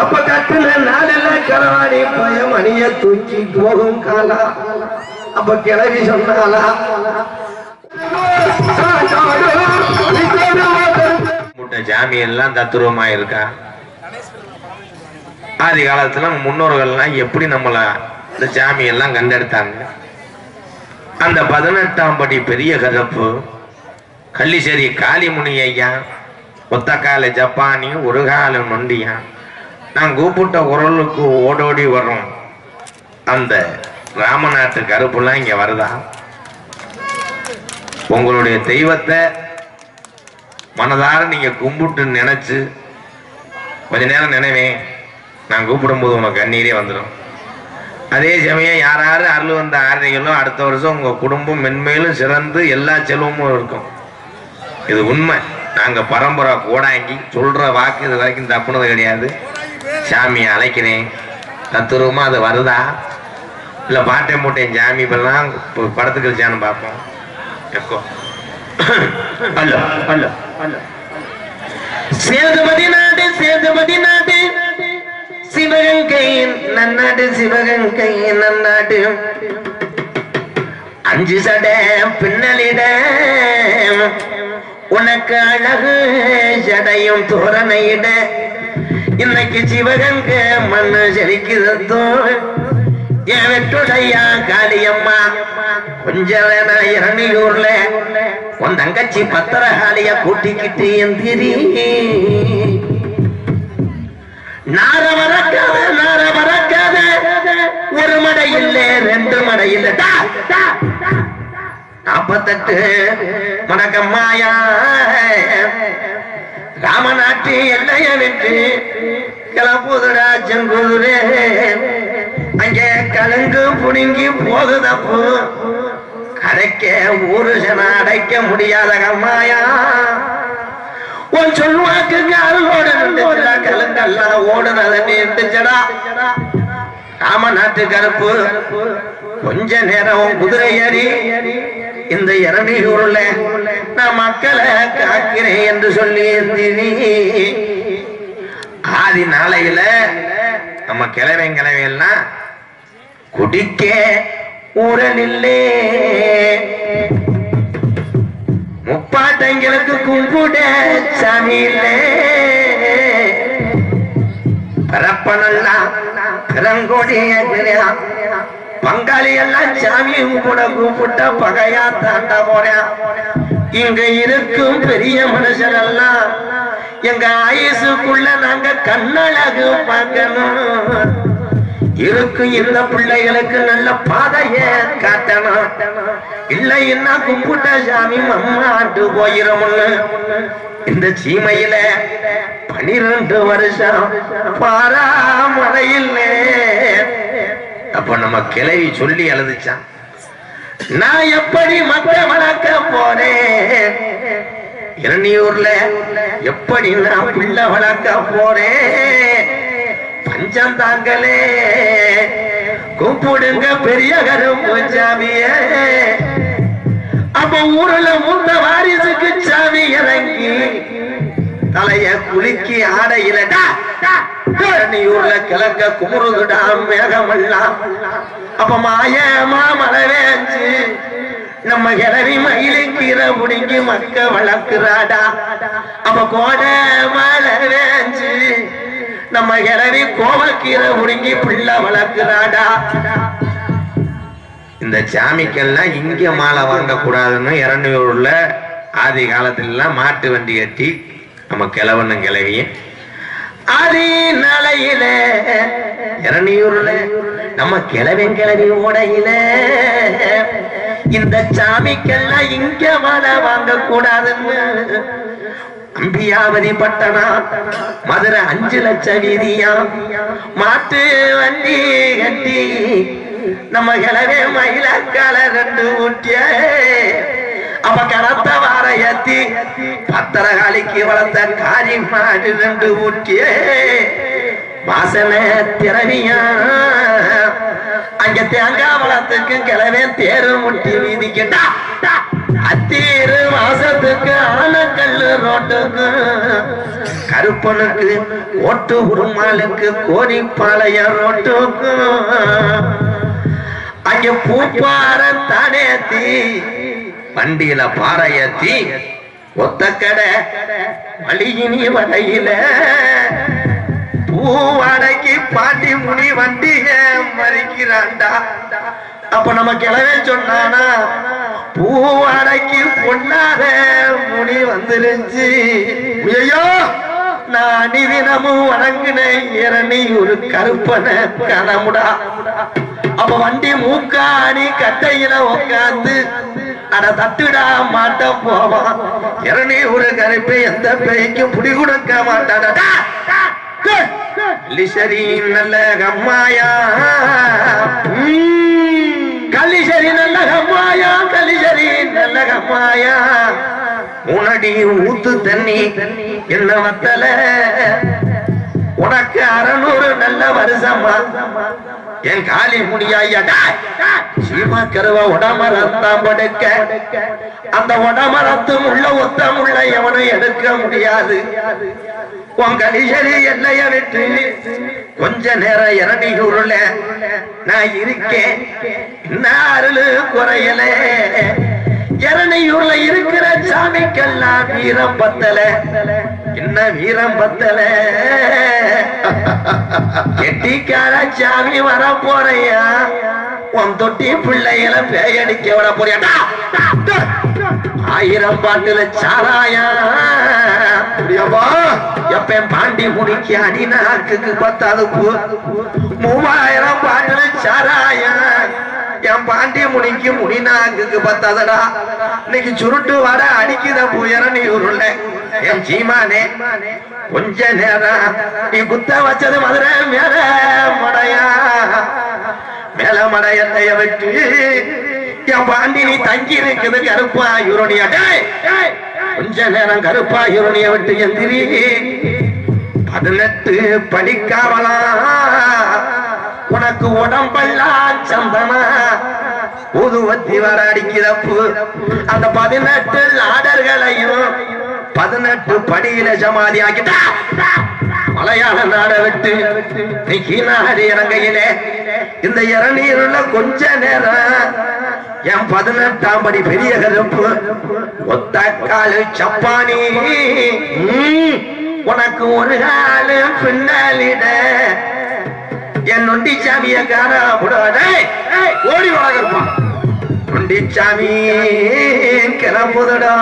அப்ப கட்டுன நாளில பயம் அணிய தூக்கி போகும் காலா. அப்ப கிளவி சொன்னாலா ஜாமியெல்லாம் தத்துருவமா இருக்கா? ஆதி காலத்துல முன்னோர்கள்லாம் எப்படி நம்மள இந்த ஜாமியெல்லாம் கண்டெடுத்தாங்க? அந்த பதினெட்டாம் படி பெரிய கதப்பு கள்ளிச்சேரி காளிமுனி ஐயா ஒத்த ஜப்பானியும் ஜப்பானி ஒரு நான் கூப்பிட்ட உரலுக்கு ஓடோடி வரும் அந்த ராமநாட்டு கருப்புலாம் இங்க வருதா? உங்களுடைய தெய்வத்தை மனதார நீங்க கும்பிட்டு நினைச்சு கொஞ்ச நேரம் நினைவேன். நான் கூப்பிடும்போது உனக்கு கண்ணீரே வந்துடும். அதே சமயம் யாராரு அருள் வந்த ஆரணிகளும் அடுத்த வருஷம் உங்க குடும்பம் மென்மேலும் சிறந்து எல்லா செல்வமும் இருக்கும். இது உண்மை. நாங்க பரம்பரை கோடாங்கி சொல்ற வாக்கு இது வரைக்கும் தப்புனது கிடையாது. சாமியை அழைக்கிறேன். தத்துருவமாக அது வருதா? இல்லை பாட்டை மூட்டையும் சாமி இப்பெல்லாம் இப்போ படத்துக்கு வச்சான்னு பார்ப்போம். எக்கோ அல்ல அல்ல அல்ல. சேதுபதி நாடு சேதுபதி நாடு. சிவகங்கை நன்னாடு சிவகங்கை நன்னாடு அஞ்சு சட பின்னலிட உனக்கு அழகு ஜடையும் தோரணையிட. இன்னைக்கு சிவகங்க மண்ணு செழிக்குதோ என் வெட்டுடையா காளியம்மா கொஞ்ச வேணா இரணியூர்ல. உன் தங்கச்சி பத்திரகாளிய கூட்டிக்கிட்டு எந்திரி. நார மறக்காத நார மறக்காத. ஒரு மடை இல்ல ரெண்டு மடை இல்ல. அப்பத்தட்டு டா, டா. நாப்பத்தெட்டு மணக்கம்மாயா ராமநாட்டு எல்லைய விட்டு கிளப்புதுடா செங்குதுரே அங்கே கலங்கு புடுங்கி போகுதப்பு. அடைக்க ஒரு அடைக்க முடியாத கம்மாயா உன் சொல்வாக்கு அருளோட நின்றுச்சுடா கலங்கெல்லாம் ஓடுனத நின்றுச்சடா ராம கருப்பு. கொஞ்ச நேரம் குதிரை ஏறி இந்த இரணியூர்ல நான் மக்களை காக்கிறேன் என்று சொல்லி ஆதி நாளையில நம்ம கிழவன் கிழவையெல்லாம் குடிக்க உரலில்லே முப்பாட்டங்களுக்கு கும்பிட சாமி இல்லே. பரப்பனெல்லாம் பெருங்கொடிய பங்காளி எல்லாம் சாமி கூட கூப்பிட்ட பகையா தாண்டா போறேன். இங்க இருக்கும் பெரிய மனுஷன் எல்லாம் எங்க ஆயுசுக்குள்ள நாங்க கண்ணழகு பார்க்கணும். இருக்கும் இந்த பிள்ளைகளுக்கு நல்ல பாதைய காட்டணும். இல்லைன்னா கும்பிட்ட சாமி மம்மாட்டு போயிரும் இந்த சீமையில பனிரெண்டு வருஷம் பாராமறையில்லை அப்ப நம்ம கிளவி சொல்லி அழுதுச்சான் நான் எப்படி மக்க வளர்க்க போறேன்? இரணியூர்ல எப்படி நான் பிள்ளை வளர்க்க போறேன்? பஞ்சம் தாங்களே. கூப்பிடுங்க பெரிய கரும்பு சாமிய அப்ப ஊர்ல முந்த வாரிசுக்கு சாமி இறங்கி தலைய குலுக்கி ஆடையிலடா தண்ணியூர்ல ஊர்ல கிழக்க குமுறுதுடா மேகமெல்லாம் அப்ப மாயமா மழை வேஞ்சு நம்ம கிளவி மயிலுக்கீரை முடிங்கி மக்க வளர்க்குறாடா. அப்ப கோடை மழை வேஞ்சு நம்ம கிளவி கோவக்கீரை முடிங்கி பிள்ளை வளர்க்குறாடா. இந்த சாமிக்கெல்லாம் இங்க மாலை வாங்க கூடாதுன்னு இரநூறுல ஆதி காலத்துல மாட்டு வண்டி கட்டி நம்ம கிழவனும் கிழவிய அதே நலையில இரணியூர்ல நம்ம கிழவன் கிழவி ஓடையில இந்த சாமிக்கெல்லாம் இங்க மாலை வாங்க கூடாதுன்னு அம்பியாவதி பட்டனா மதுரை அஞ்சு லட்சம் வீதியா? மாட்டு வண்டி கட்டி நம்ம கிளவே மயிலக்கால ரெண்டு ஊட்டிய. அப்ப கனத்த வார ஏத்தி பத்திரகாலிக்கு வளர்த்த காரி மாடு ரெண்டு ஊட்டிய வாசனை திறவியா அங்க தேங்காய் பழத்துக்கு கிளவே தேரு முட்டி வீதிக்கிட்டா அத்தீரு மாசத்துக்கு ஆனக்கல்லு ரோட்டுக்கு. கருப்பனுக்கு ஓட்டு உருமாலுக்கு கோரிப்பாளையம் ரோட்டுக்கு. அங்கே பூப்பார தடேத்தி வண்டியில பாறையத்தி ஒத்த கடை வழியினி வரையில பூவாடைக்கு பாட்டி முனி வண்டிய மறிக்கிறான்டா அப்ப நம்ம கிளவே சொன்னானா பூவாடைக்கு பொண்ணாத முனி வந்துருச்சு. ஐயோ நான் தினமும் வணங்கினேன் இரணி ஒரு கருப்பனை கனமுடா. அப்ப வண்டி மூக்காணி கட்டையில உட்காந்து அட தட்டுடா மாட்ட போவான் இரணி ஒரு கருப்பை எந்த பேய்க்கும் புடி கொடுக்க மாட்டாடா. கலிசரி நல்ல கம்மாயா கலிசரி நல்ல கம்மாயா கலிசரி நல்ல கம்மாயா உனடி ஊத்து தண்ணி என்ன வத்தல? உனக்கு அறநூறு நல்ல வருஷமா. என் காலி முடியாயடா. சீமா கருவா உடமரத்தான் படுக்க அந்த உடமரத்தும் உள்ள ஒத்தம் உள்ள எவனும் எடுக்க முடியாது. உன் கலிசரி என்னைய விட்டு கொஞ்ச நேரம் இறங்கி உருள. நான் இருக்கேன். இன்னும் அருளு குறையலே. இரணையூர்ல இருக்கிற சாமிக்கெல்லாம் வீரம் பத்தல. என்ன வீரம் பத்தல? கெட்டிக்கார சாமி வர போறையா? உன் தொட்டி பிள்ளைகள பேயடிக்க விட போறியாடா ஆயிரம் பாட்டுல சாராயா? எப்ப பாண்டி முடிக்கு அடிநாக்குக்கு பத்தாது பூ? மூவாயிரம் பாட்டுல சாராயா? என் பாண்டிய முனிக்கு முடிநாக்குக்கு பத்தாதடா. இன்னைக்கு சுருட்டு வர அடிக்குத புயர நீ உருள. என் சீமானே கொஞ்ச நேரம் நீ குத்த வச்சது மதுரை மேல மடையா. மேல மடையத்தைய விட்டு என் பாண்டி நீ தங்கி இருக்குது கருப்பா யூரோனியா கொஞ்ச நேரம் கருப்பா யூரோனிய விட்டு எந்திரி. பதினெட்டு படிக்காவலாம் உனக்கு உடம்பெல்லாம் சந்தனா ஊதுவத்தி வர அடிக்கிறப்பு அந்த பதினெட்டு லாடர்களையும் பதினெட்டு படியில சமாதி ஆக்கிட்டா. மலையாள நாட விட்டு நீ இறங்கையிலே இந்த இளநீருள்ள கொஞ்ச நேரம் என் பதினெட்டாம் படி பெரிய கருப்பு. ஒத்த காலு சப்பானி. உனக்கு ஒரு காலு பின்னாலிட. என் நொண்டி சாமிய காணாமுடாடே ஓடி வளர்ப்பான் நொண்டி சாமி கிளம்புதடா.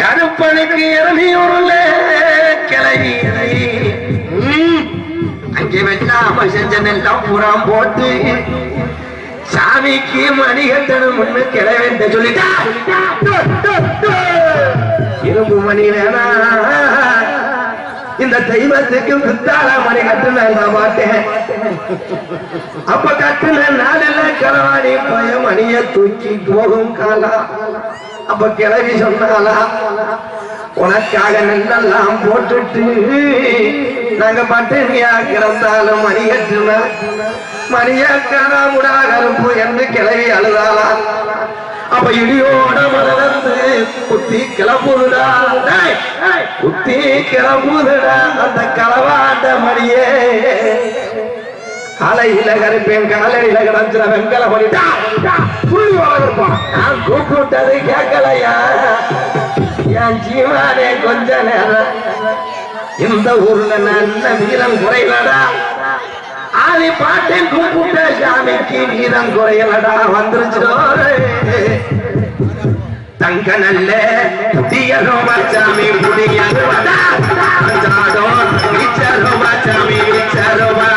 கருப்பனுக்கு இறங்கியூர்ல கிளவி அங்கே வெள்ளாம செஞ்சனெல்லாம் புறம் போட்டு சாமிக்கு மணிகட்டணும் முன்னு கிளவேந்த சொல்லிட்டா. இரும்பு மணி வேணா இந்த தெய்வத்துக்கு புத்தாள மணி கட்டுன நான் மாட்டேன் அப்ப கட்டுன நாளில் களவாடி பய மணிய தூக்கி போகும் காலா. அப்ப கிளவி சொன்னாலா உனக்காக நெல்லெல்லாம் போட்டுட்டு நாங்க பட்டினியா கிடந்தாலும் மணி கட்டுன. மணிய காணாமுடா கருப்பு என்று கிளவி அழுதாளா. அப்ப இடியோட மலர்ந்து குத்தி கிளம்புதுடா. டேய், குத்தி கிளம்புதுடா அந்த களவாண்ட மணியே அலையில கருப்பேன் காலையில கிடந்துற வெங்கல பண்ணிட்டா புள்ளி வளர்ப்பான் நான் கூப்பிட்டது கேட்கலையா என் ஜீவானே கொஞ்ச நேரம். இந்த ஊர்ல நல்ல வீரம் குறையலடா ஆதி பாட்டேன் கூப்பிட்ட சாமிக்கு வீரம் குறையலடா. வந்துருச்சோ தங்க நல்ல புதிய ரோமாச்சாமி புதிய ரோமாச்சாமி விச்சரோமா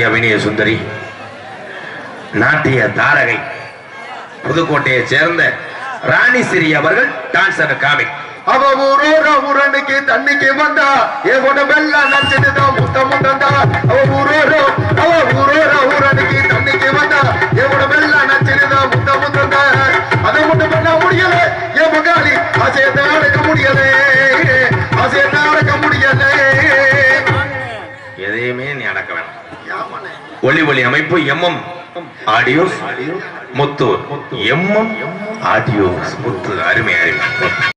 காசி அபிநய சுந்தரி நாட்டிய தாரகை புதுக்கோட்டையை சேர்ந்த ராணி சிறி அவர்கள் டான்ஸ் அண்ட் காமிக் அவ என் உடம்பெல்லாம் அவ ஊரோரோ அவ ஊரோ ஒளி ஒளி அமைப்பு MM audio Muthu MM audio Muthu அருமை அருமை.